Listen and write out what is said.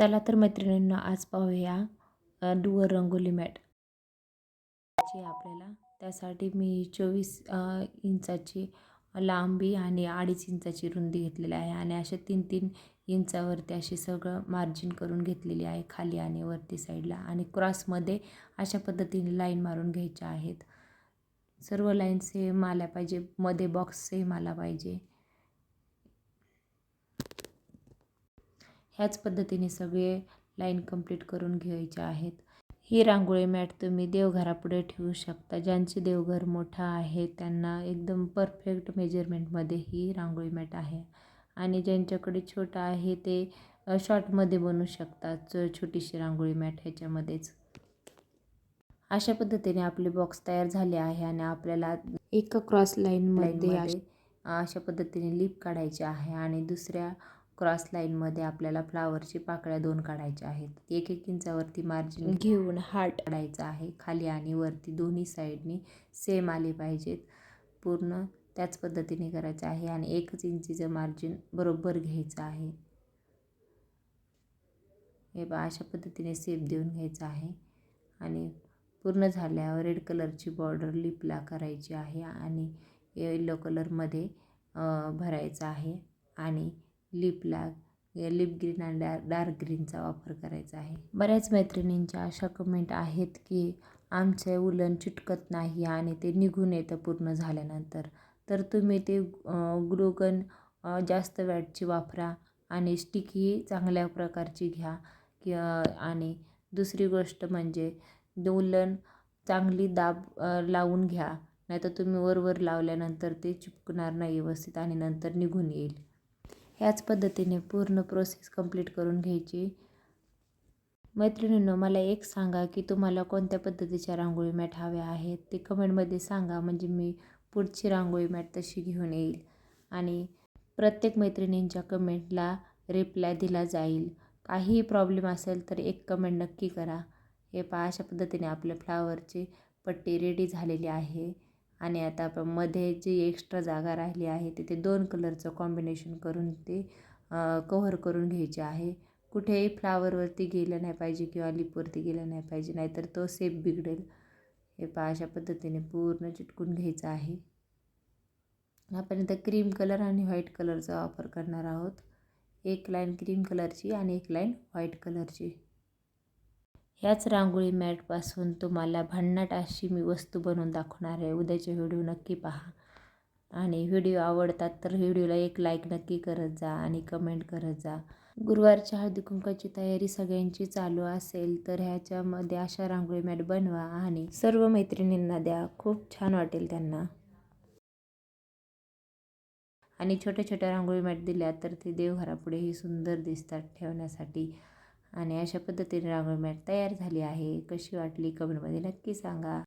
चला तर मैत्रिणींना आज पाहूया डुअर रंगोली मॅट. ची आपल्याला त्यासाठी मी चोवीस इंचाची लांबी आणि अडीच इंचाची रुंदी घेतलेली आहे आणि अशा तीन तीन इंचावरती अशी सगळं मार्जिन करून घेतलेली आहे खाली आणि वरती साईडला आणि क्रॉसमध्ये अशा पद्धतीने लाईन मारून घ्यायच्या आहेत. सर्व लाईन सेम आल्या पाहिजे मध्ये बॉक्स सेम आला पाहिजे. ह्याच पद्धतीने सगळे लाईन कंप्लीट करून घ्यायचे आहेत. ही रांगोळी मॅट तुम्ही देवघरापुढे ठेवू शकता. ज्यांचे देवघर मोठं आहे त्यांना एकदम परफेक्ट मेजरमेंटमध्ये ही रांगोळी मॅट आहे. आणि ज्यांच्याकडे छोटं आहे ते शॉर्टमध्ये बनवू शकतात. छोटीशी रांगोळी मॅट ह्याच्यामध्येच. अशा पद्धतीने आपले बॉक्स तयार झाले आहे आणि आपल्याला एका क्रॉस लाईनमध्ये अशा पद्धतीने लिप काढायची आहे. आणि दुसऱ्या क्रॉस लाईनमध्ये आपल्याला फ्लावरची पाकळ्या दोन काढायच्या आहेत. एक एक इंचावरती मार्जिन घेऊन हार्ट काढायचा आहे. खाली आणि वरती दोन्ही साईडनी सेम आले पाहिजेत. पूर्ण त्याच पद्धतीने करायचं आहे आणि एकच इंचीचं मार्जिन बरोबर घ्यायचं आहे. हे बा अशा पद्धतीने सेप देऊन घ्यायचं आहे. आणि पूर्ण झाल्यावर रेड कलरची बॉर्डर लिपला करायची आहे आणि येलो कलरमध्ये भरायचं आहे. आणि लिपला लिप ग्रीन आणि डार्क डार्क ग्रीनचा वापर करायचा आहे. बऱ्याच मैत्रिणींच्या अशा कमेंट आहेत की आमचे उलन चिटकत नाही आणि ते निघून येतं पूर्ण झाल्यानंतर. तर तुम्ही ते ग्लुगन जास्त वॅटची वापरा आणि स्टिक ही चांगल्या प्रकारची घ्या. कि आणि दुसरी गोष्ट म्हणजे उलन चांगली दाब लावून घ्या. नाहीतर तुम्ही वरवर लावल्यानंतर ते चिपकणार नाही व्यवस्थित आणि नंतर निघून येईल. ह्याच पद्धतीने पूर्ण प्रोसेस कंप्लीट करून घ्यायची. मैत्रिणींनो मला एक सांगा की तुम्हाला कोणत्या पद्धतीच्या रांगोळी मॅट हव्या आहेत? ते कमेंटमध्ये सांगा म्हणजे मी पुढची रांगोळी मॅट तशी घेऊन येईल. आणि प्रत्येक मैत्रिणींच्या कमेंटला रिप्लाय दिला जाईल. काहीही प्रॉब्लेम असेल तर एक कमेंट नक्की करा. हे पहा अशा पद्धतीने आपल्या फ्लावरची पट्टी रेडी झालेली आहे. आणि आता आपण मध्ये जी एक्स्ट्रा जागा राहिली आहे तिथे दोन कलरचं कॉम्बिनेशन करून ते कव्हर करून घ्यायचे आहे. कुठेही फ्लावरवरती गेलं नाही पाहिजे किंवा लिपवरती गेलं नाही पाहिजे नाहीतर तो सेप बिघडेल. हे पहा अशा पद्धतीने पूर्ण चिटकून घ्यायचं आहे. आपण इथं क्रीम कलर आणि व्हाईट कलरचा वापर करणार आहोत. एक लाईन क्रीम कलरची आणि एक लाईन व्हाईट कलरची ह्याच रांगोळी मॅटपासून तुम्हाला भन्नाट अशी मी वस्तू बनवून दाखवणार आहे. उद्याचे व्हिडिओ नक्की पहा. आणि व्हिडिओ आवडतात तर व्हिडिओला एक लाईक नक्की करत जा आणि कमेंट करत जा. गुरुवारच्या हळदी कुंकाची तयारी सगळ्यांची चालू असेल तर ह्याच्यामध्ये अशा रांगोळी मॅट बनवा आणि सर्व मैत्रिणींना द्या. खूप छान वाटेल त्यांना. आणि छोट्या छोट्या रांगोळी मॅट दिल्या तर ते देवघरापुढेही सुंदर दिसतात ठेवण्यासाठी. आणि अशा पद्धतीने रांगोळी मॅट तयार झाली आहे. कशी वाटली कमेंटमध्ये नक्की सांगा.